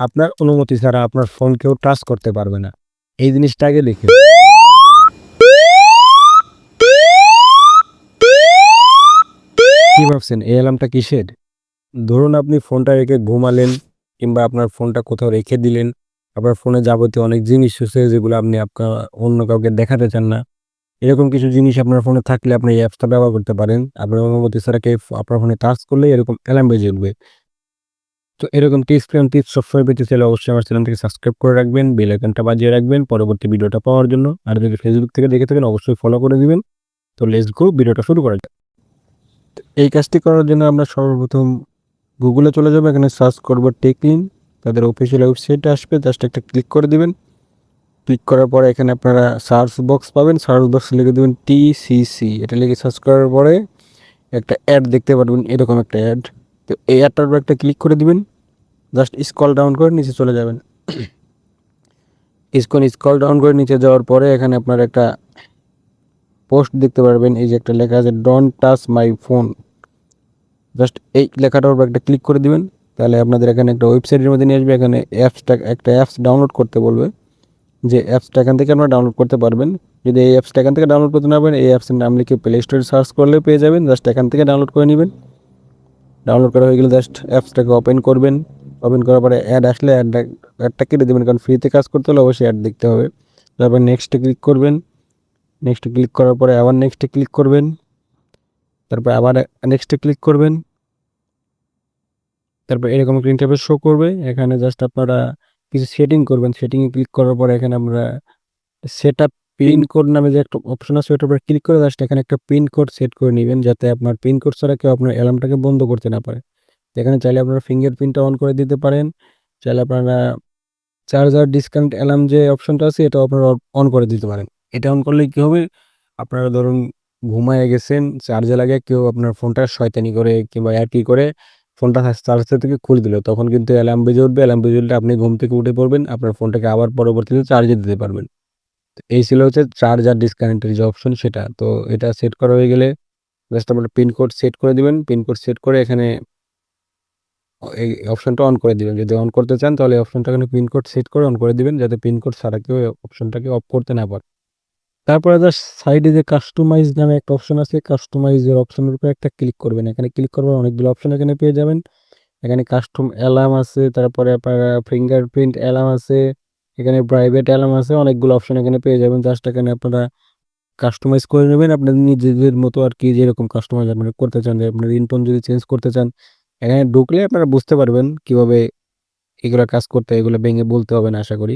আপনার অনুমতি ছাড়া আপনার ফোন কেউ টাচ করতে পারবে না। এই জিনিসটা আগে লিখে কি ভাবছেন? এই অ্যালার্মটা কিসের? ধরুন আপনি ফোনটা রেখে ঘুমালেন কিংবা আপনার ফোনটা কোথাও রেখে দিলেন। আপনার ফোনে যাবতীয় অনেক জিনিস আছে যেগুলো আপনি আপনার অন্য কাউকে দেখাতে চান না। এরকম কিছু জিনিস আপনার ফোনে থাকলে আপনি এই অ্যাপসটা ব্যবহার করতে পারেন। আপনার অনুমতি ছাড়া কেউ আপনার ফোনে টাচ করলে এরকম অ্যালার্ম বেজে উঠবে। তো এরকম টিপস পেন টিপস সবসময় পেতে চাইলে অবশ্যই আমার চ্যানেলটিকে সাবস্ক্রাইব করে রাখবেন বেল আইকনটা বাজিয়ে রাখবেন, পরবর্তী ভিডিওটা পাওয়ার জন্য। আর যদি ফেসবুক থেকে দেখে থাকেন, অবশ্যই ফলো করে দিবেন। তো লেটস গো ভিডিওটা শুরু করা তো এই কাজটি করার জন্য আমরা সর্বপ্রথম গুগলে চলে যাব, এখানে সার্চ করব টেকলিন তাদের অফিসিয়াল ওয়েবসাইটে আসবে জাস্ট একটা ক্লিক করে দিবেন। ক্লিক করার পরে এখানে আপনারা সার্চ বক্স পাবেন সার্চ বক্স লিখে দেবেন টিসিসি এটা লিখে সার্চ করার পরে একটা অ্যাড দেখতে পারবেন, এরকম একটা অ্যাড তো এই অ্যাডটার উপর একটা ক্লিক করে দিবেন জাস্ট স্কল ডাউন করে নিচে চলে যাবেন। ইসকন স্কল ডাউন করে নিচে যাওয়ার পরে এখানে আপনার একটা পোস্ট দেখতে পারবেন, এই যে একটা লেখা আছে don't touch my phone just এই লেখাটার উপর একটা ক্লিক করে দিবেন, তাহলে আপনাদের এখানে একটা ওয়েবসাইটের মধ্যে নিয়ে আসবে, এখানে অ্যাপসটা একটা অ্যাপস ডাউনলোড করতে বলবে, যে অ্যাপসটা এখান থেকে আপনারা ডাউনলোড করতে পারবেন। যদি এই অ্যাপসটা এখান থেকে ডাউনলোড করতে না পারেন, এই অ্যাপসের নাম লিখে প্লে স্টোরে সার্চ করলে পেয়ে যাবেন জাস্ট এখান থেকে ডাউনলোড করে নেবেন। ডাউনলোড করা হয়ে গেলে জাস্ট অ্যাপসটাকে ওপেন করবেন। ওপেন করার পরে অ্যাড আসলে অ্যাডটা অ্যাডটা কেটে দেবেন কারণ ফ্রিতে কাজ করতে হলে অবশ্যই অ্যাড দেখতে হবে। তারপর নেক্সটে ক্লিক করবেন। নেক্সটে ক্লিক করার পরে আবার নেক্সটে ক্লিক করবেন। তারপর আবার নেক্সটে ক্লিক করবেন। তারপর এরকম একটা ইন্টারফেস শো করবে। এখানে জাস্ট আপনারা কিছু সেটিং করবেন। সেটিংয়ে ক্লিক করার পরে এখানে আমরা সেট আপ পিন কোড নামে যে একটা অপশন আছে ওটার উপর ক্লিক করে জাস্ট এখানে একটা পিন কোড সেট করে নেবেন যাতে আপনার পিন কোড ছাড়া কেউ আপনার অ্যালার্মটাকে বন্ধ করতে না পারে। এখানে চাইলে আপনারা ফিঙ্গারপ্রিন্টটা অন করে দিতে পারেন। চাইলে আপনারা চার্জার ডিসকাউন্ট অ্যালার্ম যে অপশনটা আছে এটা আপনারা অন করে দিতে পারেন। এটা অন করলে কী হবে? আপনারা ধরুন ঘুমায় গেছেন চার্জে লাগে কেউ আপনার ফোনটা শয়তানি করে কিংবা আর কি করে ফোনটা চার্জার থেকে খুলে দিল তখন কিন্তু অ্যালার্ম বেজে উঠবে। অ্যালার্ম বেজে উঠলে আপনি ঘুম থেকে উঠে পড়বেন আপনার ফোনটাকে আবার পরবর্তীতে চার্জে দিতে পারবেন। এই ছিল হচ্ছে চার্জার ডিসকানেক্টের যে অপশন সেটা। তো এটা সেট করা হয়ে গেলে জাস্ট আপনার পিনকোড সেট করে দিবেন। পিনকোড সেট করে এখানে এই অপশনটা অন করে দিবেন। যদি অন করতে চান তাহলে অপশনটা এখানে পিনকোড সেট করে অন করে দিবেন যাতে পিনকোড ছাড়া কেউ অপশনটাকে অফ করতে না পারে। তারপরে জাস্ট সাইডে যে কাস্টমাইজ নামে একটা অপশন আছে কাস্টমাইজের অপশনের উপরে একটা ক্লিক করবেন। এখানে ক্লিক করবেন অনেকগুলো অপশন এখানে পেয়ে যাবেন। এখানে কাস্টম অ্যালার্ম আছে, তারপরে আপনার ফিঙ্গারপ্রিন্ট অ্যালার্ম আছে এখানে প্রাইভেট অ্যালার্ম আছে, অনেকগুলো অপশন এখানে পেয়ে যাবেন। জাস্ট এখানে আপনারা কাস্টমাইজ করে নেবেন। আপনাদের নিজেদের মতো আর কি যেরকম কাস্টমাইজ আপনারা করতে চান আপনার রিনটোন যদি চেঞ্জ করতে চান, এখানে ঢুকলে আপনারা বুঝতে পারবেন কীভাবে এগুলো কাজ করতে এগুলো ভেঙে বলতে হবে না, আশা করি।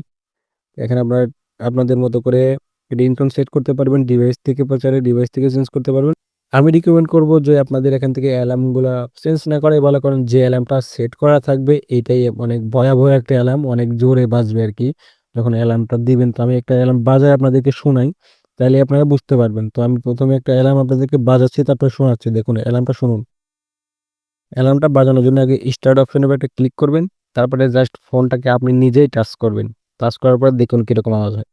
এখানে আপনার, আপনাদের মতো করে রিংটোন সেট করতে পারবেন ডিভাইস থেকে প্রচারে ডিভাইস থেকে চেঞ্জ করতে পারবেন। আমি রিকমেন্ড করব যে আপনাদের এখান থেকে অ্যালার্মগুলো চেঞ্জ না করে ভালো করেন যে অ্যালার্মটা সেট করা থাকবে, এটাই অনেক ভয়াবহ একটা অ্যালার্ম অনেক জোরে বাজবে আর কি যখন অ্যালার্মটা দিবেন, তো আমি একটা অ্যালার্ম বাজায় আপনাদেরকে শোনাই, তাহলে আপনারা বুঝতে পারবেন। তো আমি প্রথমে একটা অ্যালার্ম আপনাদেরকে বাজাচ্ছি, তারপর শোনাচ্ছি। দেখুন অ্যালার্মটা শুনুন। অ্যালার্মটা বাজানোর জন্য আগে স্টার্ট অপশনের উপর একটা ক্লিক করবেন, তারপরে জাস্ট ফোনটাকে আপনি নিজেই টাচ করবেন। টাচ করার পর দেখুন কীরকম আওয়াজ হয়।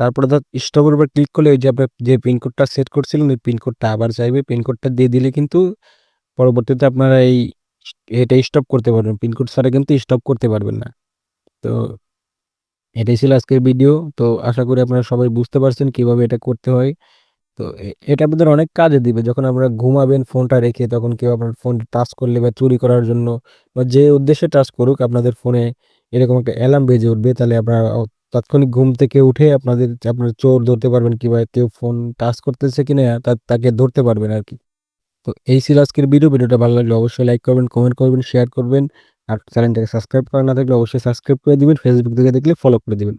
তারপরে ধর স্টপের উপর ক্লিক করলে ওই যে আপনার যে পিনকোডটা সেট করছিলেন, ওই পিনকোডটা আবার চাইবে। পিনকোডটা দিয়ে দিলে কিন্তু পরবর্তীতে আপনারা এই এটা স্টপ করতে পারবেন। পিনকোড ছাড়া কিন্তু স্টপ করতে পারবেন না। তো এটাই ছিল আজকের ভিডিও তো আশা করি আপনারা সবাই বুঝতে পারছেন কীভাবে এটা করতে হয়। তো এটা আপনাদের অনেক কাজে দিবে। যখন আপনারা ঘুমাবেন ফোনটা রেখে, তখন কেউ আপনার ফোন টাচ করলে বা চুরি করার জন্য বা যে উদ্দেশ্যে টাচ করুক, আপনাদের ফোনে এরকম একটা অ্যালার্ম বেজে উঠবে। তাহলে আপনারা তাৎক্ষণিক ঘুম থেকে উঠে আপনাদের, আপনার চোর ধরতে পারবেন কিংবা কেউ ফোন টাচ করতেছে কি কিনা তাকে ধরতে পারবেন আর কি তো এই ছিল আজকের ভিডিও ভিডিওটা ভালো লাগলে অবশ্যই লাইক করবেন কমেন্ট করবেন শেয়ার করবেন। আর চ্যানেলটাকে সাবস্ক্রাইব করা না থাকলে অবশ্যই সাবস্ক্রাইব করে দেবেন। ফেসবুক থেকে দেখলে ফলো করে দিবেন।